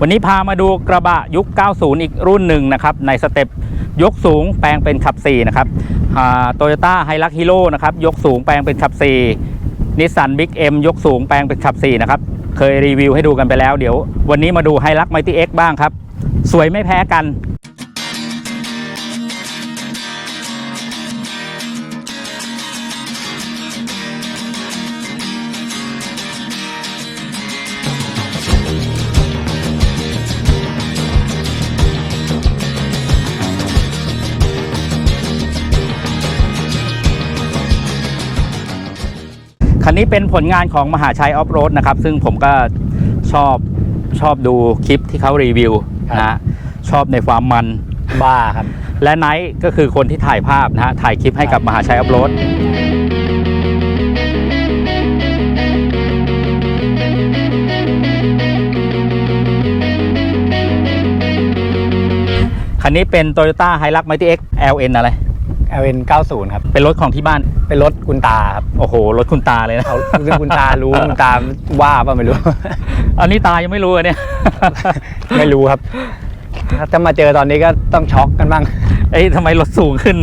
วันนี้พามาดูกระบะยุค 90 อีกรุ่นหนึ่งนะครับ ในสเต็ปยกสูงแปลงเป็นขับ 4 นะครับโตโยต้าไฮรักฮีโร่นะครับ ยกสูงแปลงเป็นขับ 4นิสสันบิ๊กเอ็มยกสูงแปลงเป็นขับ 4 นะครับ เคยรีวิวให้ดูกันไปแล้วเดี๋ยว วันนี้มาดูไฮรักไมตี้เอ็กบ้างครับ สวยไม่แพ้กัน คันนี้เป็นผลงานของมหาชัยออฟโรดนะครับ ซึ่งผมก็ชอบชอบดูคลิปที่เขารีวิวนะฮะชอบในความมัน บ้าครับ และไนท์ก็คือคนที่ถ่ายภาพนะฮะถ่ายคลิปให้กับมหาชัยออฟโรดคันนี้เป็น Toyota Hilux Mighty X LN อะไร LN 90ครับ เป็นรถของที่บ้าน เป็นรถคุณตาครับ โอ้โห รถคุณตาเลยนะเขาเรื่องคุณตารู้ คุณตาว่าป่ะไม่รู้ อันนี้ตายังไม่รู้อะเนี่ย ไม่รู้ครับ ถ้าจะมาเจอตอนนี้ก็ต้องช็อกกันบ้าง เอ้ยทำไมรถสูงขึ้น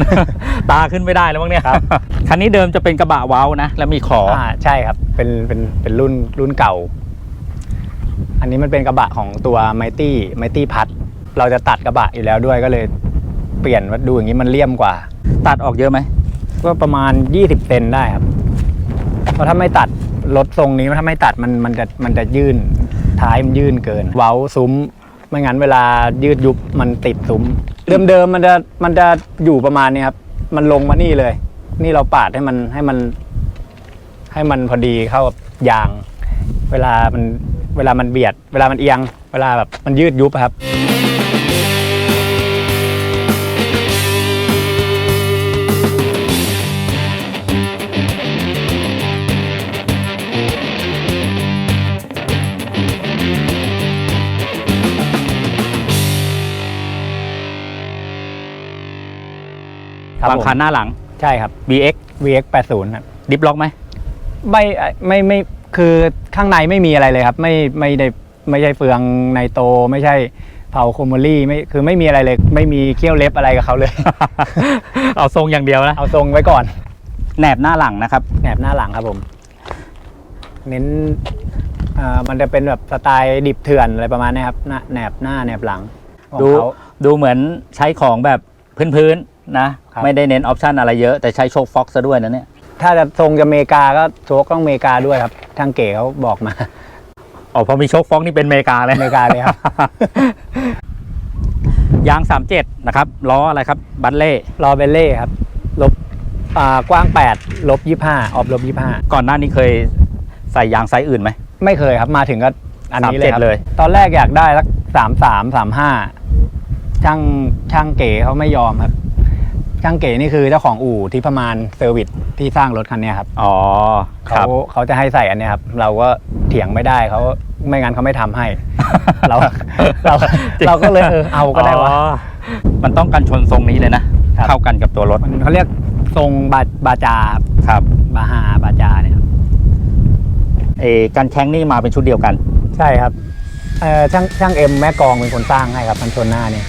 ตาขึ้นไม่ได้แล้วมั้งเนี่ยครับ คันนี้เดิมจะเป็นกระบะเว้านะ แล้วมีขอออ่าใช่ครับ เป็นเป็นเป็นรุ่นรุ่นเก่า อันนี้มันเป็นกระบะของตัวไมตี้ไมตี้พัดเราจะตัดกระบะอยู่แล้วด้วยก็เลย เปลี่ยนว่าดูอย่างนี้มันเลี่ยมกว่า ตัดออกเยอะไหมก็ประมาณ 20เซนได้ครับ เพราะถ้าไม่ตัดรถทรงนี้ถ้าไม่ตัดมันมันจะมันจะยื่นท้ายมันยื่นเกิน เว้าซุ้มไม่งั้นเวลายืดยุบมันติดซุ้ม เดิมๆมันจะมันจะอยู่ประมาณนี้ครับ มันลงมานี่เลย นี่เราปาดให้มันให้มัน ให้มันพอดีเข้ากับยาง เวลามันเวลามันเบียด เวลามันเอียง เวลาแบบมันยืดยุบอะครับ ครับบางผมคันหน้าหลัง ใช่ครับ BX VX 80ครับดิฟล็อกไหมไม่ไม่ไม่คือข้างในไม่มีอะไรเลยครับ ไม่ไม่ได้ไม่ใช่เฟืองในโตไม่ใช่เผาโคมอรี่ไม่คือไม่มีอะไรเลย ไม่มีเขี้ยวเล็บอะไรกับเขาเลย เอาทรงอย่างเดียวนะ เอาทรงไว้ก่อนแหนบหน้าหลังนะครับ แหนบหน้าหลังครับผม เน้นอ่ามันจะเป็นแบบสไตล์ดิบเถื่อนอะไรประมาณนี้ครับหน้าแหนบหน้าแหนบหลังของดูเขาดูเหมือนใช้ของแบบพื้นๆ นะครับไม่ได้เน้นออปชันอะไรเยอะแต่ใช้โชคฟ็อกซะด้วยนะเนี่ยถ้าจะทรงจะอเมริกาก็โชคต้องอเมริกาด้วยครับทางเก๋เขาบอกมาอ๋อพอมีโชคฟ็อกนี่เป็นอเมริกาเลยอเมริกาเลยครับยาง 37 นะครับล้ออะไรครับบัตเล่รอเบลเล่ครับลบอ่ากว้าง 8 ลบ 25 ออฟลบ 25 ก่อนหน้านี้เคยใส่ยางไซส์อื่นไหม ไม่เคยครับมาถึงก็อันนี้เลยครับ37เลย ตอนแรกอยากได้สักสามสามสามห้าช่างช่างเก๋เขาไม่ยอมครับ ช่างเก๋นี่คือเจ้าของอู่ที่ประมาณเซอร์วิสที่สร้างรถคันเนี้ยครับอ๋อคเขารับเขาจะให้ใส่อันเนี้ยครับ เราก็เถียงไม่ได้เขาไม่งั้นเขาไม่ทำให้ เราเราเราก็เลยเออเอาก็ได้วะ อ๋อมันต้องกันชนทรงนี้เลยนะ ครับ เข้ากันกับตัวรถมันเขาเรียกทรงบาบาจาครับครับบาฮาบาจาเนี่ยครับเออกันแข้งนี่มาเป็นชุดเดียวกัน ใช่ครับเอ่อช่างช่างเอ็มแม่กองเป็นคนสร้างให้ครับมันชนหน้าเนี่ย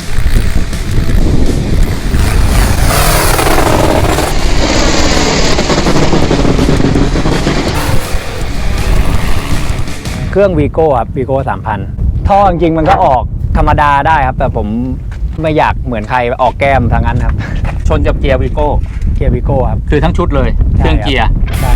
เครื่องวีโก้ครับวีโก้สามพันท่อจริงๆมันก็ออกธรรมดาได้ครับ แต่ผมไม่อยากเหมือนใครออกแก้มทางนั้นครับ ชนกับเกียร์วิโก้เกียร์วีโก้ครับ คือทั้งชุดเลย เครื่องใช่ครับเกียร์ ใช่